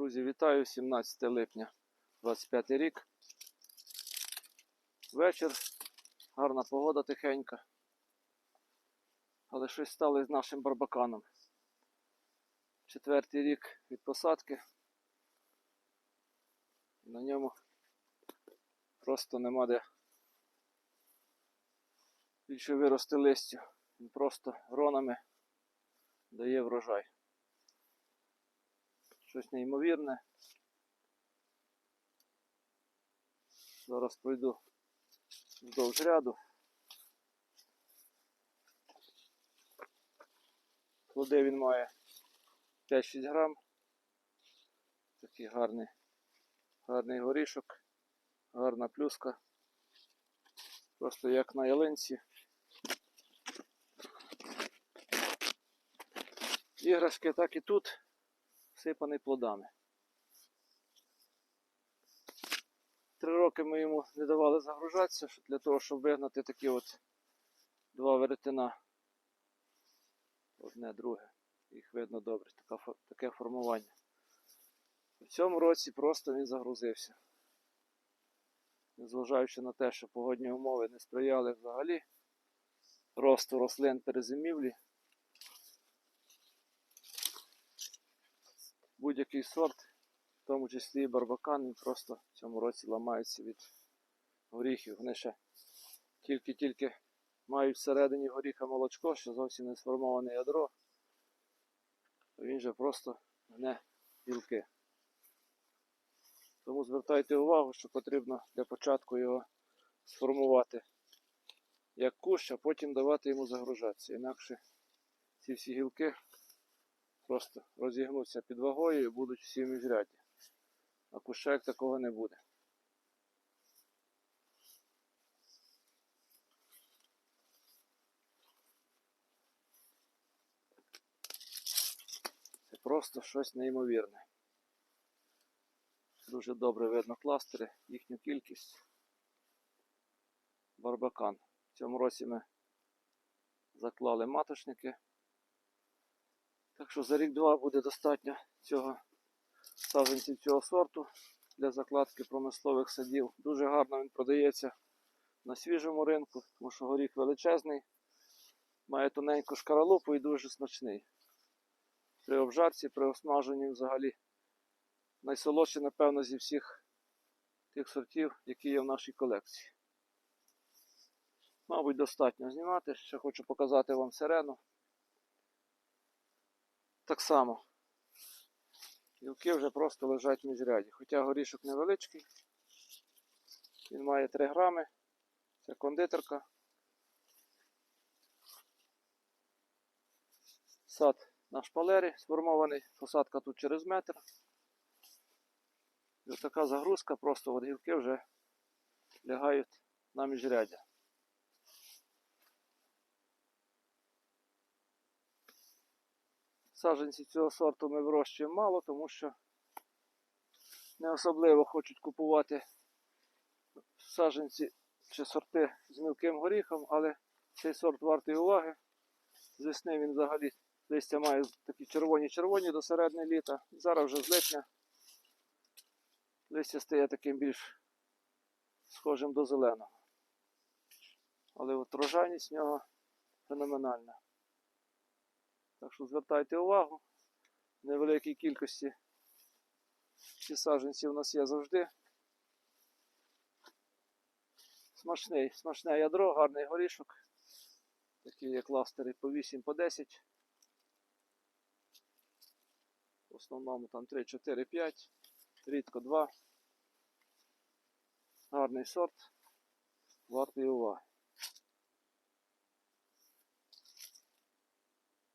Друзі, вітаю! 17 липня 25 рік. Вечір, гарна погода тихенька. Але щось стало з нашим барбаканом. Четвертий рік від посадки. На ньому просто нема де більше вирости листю. Він просто гронами дає врожай. Щось неймовірне. Зараз пройду вздовж ряду. Плоди він має 5-6 грам. Такий гарний, гарний горішок, гарна плюска. Просто як на ялинці. Іграшки так і тут всипаний плодами. Три роки ми йому не давали загружатися для того, щоб вигнати такі от два веретена. Одне, друге. Їх видно добре, така, таке формування. В цьому році просто він загрузився. Незважаючи на те, що погодні умови не сприяли взагалі росту рослин перезимівлі. Будь-який сорт, в тому числі і барбакан, просто в цьому році ламається від горіхів. Вони ще тільки-тільки мають всередині горіха молочко, що зовсім не сформоване ядро. то Він же просто гне гілки. Тому звертайте увагу, що потрібно для початку його сформувати як кущ, а потім давати йому загружатися. Інакше ці всі гілки просто розігнуться під вагою і будуть всі в міжряді. А куща як такого не буде. Це просто щось неймовірне. Дуже добре видно кластери, їхню кількість. Барбакан. В цьому році ми заклали маточники. Так що за рік-два буде достатньо цього саджанців цього сорту для закладки промислових садів. Дуже гарно він продається на свіжому ринку, тому що горіх величезний, має тоненьку шкаралупу і дуже смачний. При обжарці, при осмаженні взагалі найсолодший, напевно, зі всіх тих сортів, які є в нашій колекції. Мабуть, достатньо знімати. Ще хочу показати вам сирену. Так само. Гілки вже просто лежать в міжряді. Хоча горішок невеличкий. Він має 3 грами. Це кондитерка. Сад на шпалері сформований. Посадка тут через метр. І ось така загрузка, просто от гілки вже лягають на міжряддя. Саджанці цього сорту ми вирощуємо мало, тому що не особливо хочуть купувати саджанці чи сорти з мілким горіхом, але цей сорт вартий уваги. З весни він взагалі листя має такі червоні-червоні до середини літа. Зараз вже з липня листя стає таким більш схожим до зеленого. Але от врожайність в нього феноменальна. Так що звертайте увагу. В невеликій кількості ці саджанці у нас є завжди. Смачний, смачне ядро, гарний горішок. Такі є кластери по 8, по 10. В основному там 3, 4, 5, рідко 2. Гарний сорт. Вартий уваги.